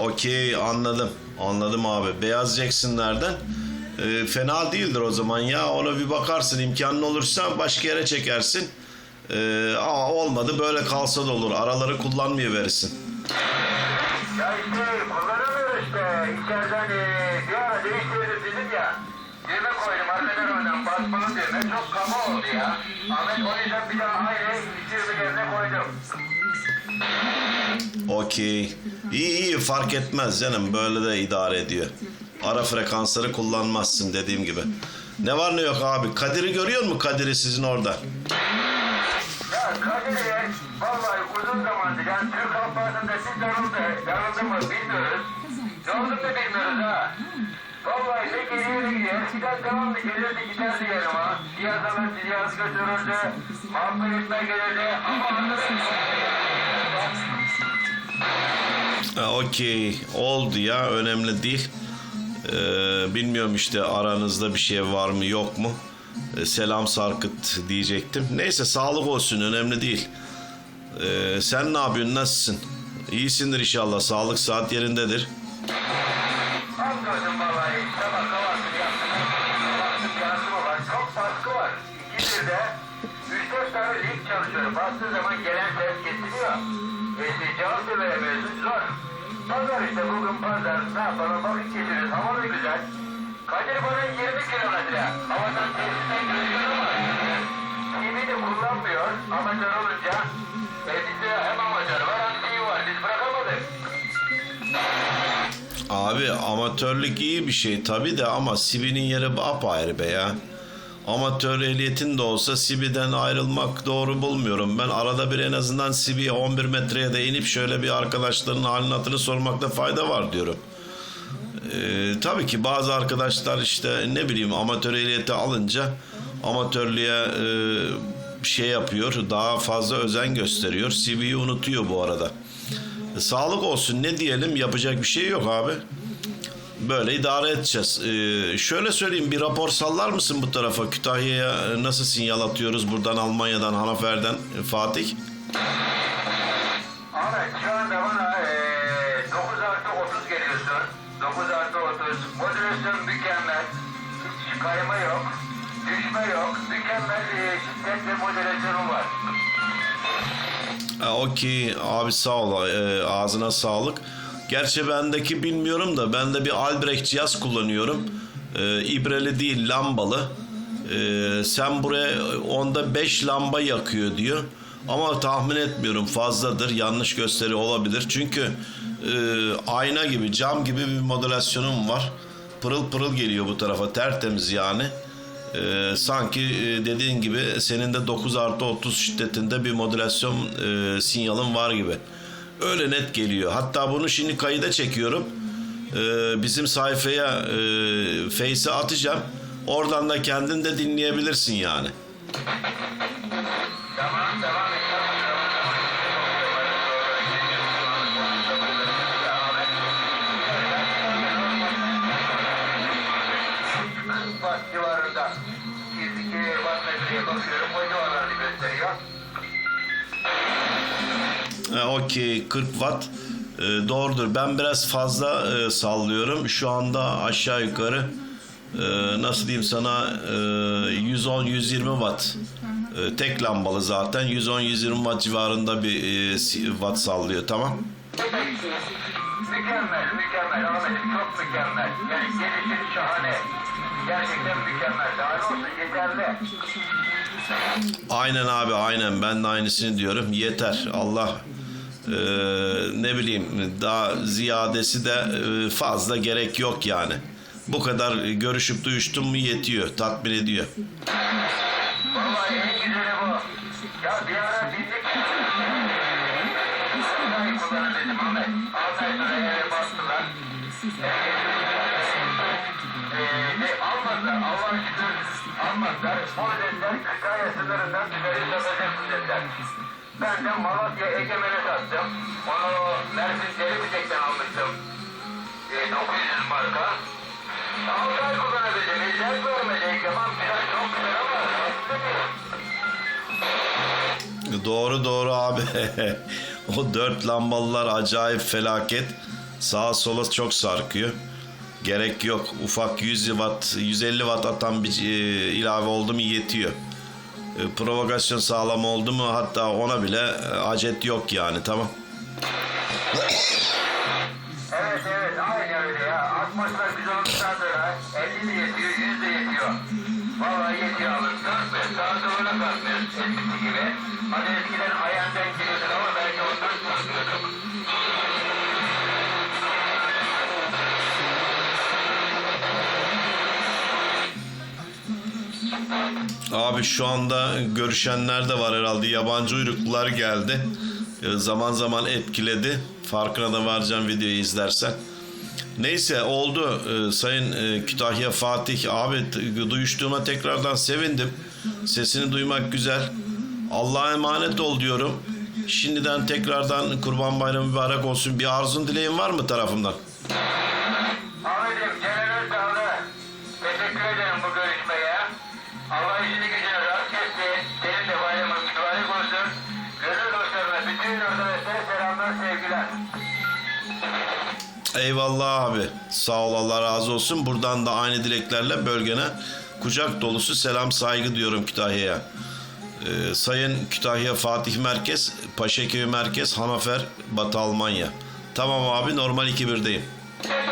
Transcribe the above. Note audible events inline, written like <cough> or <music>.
okey anladım. Anladım abi. Beyaz Jackson'lerden e, fena değildir o zaman ya. Ona bir bakarsın imkanın olursa başka yere çekersin. E, aa, olmadı böyle kalsa da olur. Araları kullanmaya verirsin. Ya işte kullanamıyor işte. İçeriden e, bir ara değiştirelim dedim ya. Düğme koydum arkadan oradan basmalı düğme. Çok kaba oldu ya. Ahmet o yüzden bir daha aynı düğme yerine koydum. Okey. İyi iyi fark etmez canım. Böyle de idare ediyor. Ara frekansları kullanmazsın dediğim gibi. Ne var ne yok abi. Kadir'i görüyor mu Kadir'i sizin orada? Ya Kadir'e vallahi uzun zamandır yani Türk Halk Partisi'nde siz darıldı, darıldı mı bilmiyoruz. Oldu mu bilmiyoruz ha. Vallahi ne geliyor gidiyor. Eskiden devamlı gelirdi giderdi yanıma. Siyaz alır, siyaz götürürdü. Muhabbet etmeye gelirdi. Ama anladın Ha, Okey. Oldu ya. Önemli değil. Ee, bilmiyorum işte aranızda bir şey var mı yok mu? Ee, selam sarkıt diyecektim. Neyse sağlık olsun. Önemli değil. Ee, sen ne yapıyorsun? Nasılsın? İyisindir inşallah. Sağlık saat yerindedir. Anladım vallahi. Sabah kahvaltı yaptım. Baktım yansıma var. Çok baskı var. İkidir de 3-4 tane lig çalışıyorum. Bastığı zaman gelen ses kesiliyor. E, da veremiyorsun. Zor. Pazar işte bugün pazar. Ne yapalım vakit geçiriyoruz. Hava da güzel. Kadir bana 20 kilometre. Havadan tesisten görüyor ama TV de kullanmıyor. Amatör olunca e, bizde hem amatör var hem TV var. Biz bırakamadık. Abi amatörlük iyi bir şey tabi de ama Sibi'nin yeri apayrı be ya. Amatör ehliyetin de olsa Sibi'den ayrılmak doğru bulmuyorum. Ben arada bir en azından Sibi'ye 11 metreye de inip şöyle bir arkadaşların halini hatırını sormakta fayda var diyorum. Ee, tabii ki bazı arkadaşlar işte ne bileyim amatör ehliyeti alınca amatörlüğe e, şey yapıyor daha fazla özen gösteriyor. CV'yi unutuyor bu arada. E, sağlık olsun ne diyelim yapacak bir şey yok abi. Böyle idare edeceğiz. Ee, şöyle söyleyeyim bir rapor sallar mısın bu tarafa? Kütahya'ya e, nasıl sinyal atıyoruz buradan Almanya'dan Hanafer'den e, Fatih? Ahmet şu anda bana eee 9 artı 30 geliyorsun. 9 artı 30. Modülasyon mükemmel. Hiç kayma yok. Düşme yok. Mükemmel eee şiddet ve modülasyonum var. Okey abi sağ ol Ee, ağzına sağlık. Gerçi bendeki bilmiyorum da ben de bir Albrecht cihaz kullanıyorum. Ee, ibreli değil lambalı. Ee, sen buraya onda 5 lamba yakıyor diyor. Ama tahmin etmiyorum fazladır yanlış gösteri olabilir. Çünkü e, ayna gibi cam gibi bir modülasyonum var. Pırıl pırıl geliyor bu tarafa tertemiz yani. Ee, sanki e, dediğin gibi senin de 9 artı 30 şiddetinde bir modülasyon e, sinyalin var gibi. Öyle net geliyor. Hatta bunu şimdi kayıda çekiyorum. Ee, bizim sayfaya e, Face'e atacağım. Oradan da kendin de dinleyebilirsin yani. Tamam devam et. Civarında. 102 watt metreye bakıyorum. O civarlarda gösteriyor. E, Okey 40 watt E, doğrudur. Ben biraz fazla e, sallıyorum. Şu anda aşağı yukarı e, nasıl diyeyim sana e, 110-120 watt. E, tek lambalı zaten 110-120 watt civarında bir e, watt sallıyor tamam. Mükemmel, mükemmel. Ahmet'im çok mükemmel. Yani gelişin şahane. Gerçekten mükemmel. Daha olsun yeterli. Aynen abi aynen ben de aynısını diyorum. Yeter Allah e, ne bileyim daha ziyadesi de e, fazla gerek yok yani. Bu kadar görüşüp duyuştum mu yetiyor, tatmin ediyor. Vallahi. Ee, almadılar. O dediler Kütahya sınırından dışarı satacaksın dediler. Ben de Malatya Egemen'e sattım. Onu Mersin Delibitek'ten almıştım. Ee, 900 marka. Altı ay kullanabildim. İzler görmedik. Tamam biraz çok güzel ama Doğru doğru abi. <laughs> o dört lambalılar acayip felaket. Sağa sola çok sarkıyor. Gerek yok. Ufak 100 watt, 150 watt atan bir e, ilave oldu mu yetiyor. E, provokasyon sağlam oldu mu hatta ona bile e, acet yok yani tamam. Evet evet aynen öyle ya. Atmosfer güzel olduktan sonra 50 de yetiyor, 100 de yetiyor. Vallahi yetiyor abi. Kalkmıyor. Sağa soluna kalkmıyor eskisi gibi. Hani eskiden ayağından giriyordun ama Abi şu anda görüşenler de var herhalde. Yabancı uyruklular geldi. E, zaman zaman etkiledi. Farkına da varacağım videoyu izlersen. Neyse oldu. E, Sayın e, Kütahya Fatih abi duyuştuğuma tekrardan sevindim. Sesini duymak güzel. Allah'a emanet ol diyorum. Şimdiden tekrardan Kurban Bayramı mübarek olsun. Bir arzun dileğin var mı tarafımdan? Eyvallah abi. Sağ ol Allah razı olsun. Buradan da aynı dileklerle bölgene kucak dolusu selam saygı diyorum Kütahya'ya. Ee, Sayın Kütahya Fatih Merkez, Paşaköy Merkez, Hanafer, Batı Almanya. Tamam abi normal 2-1'deyim. Teşekkür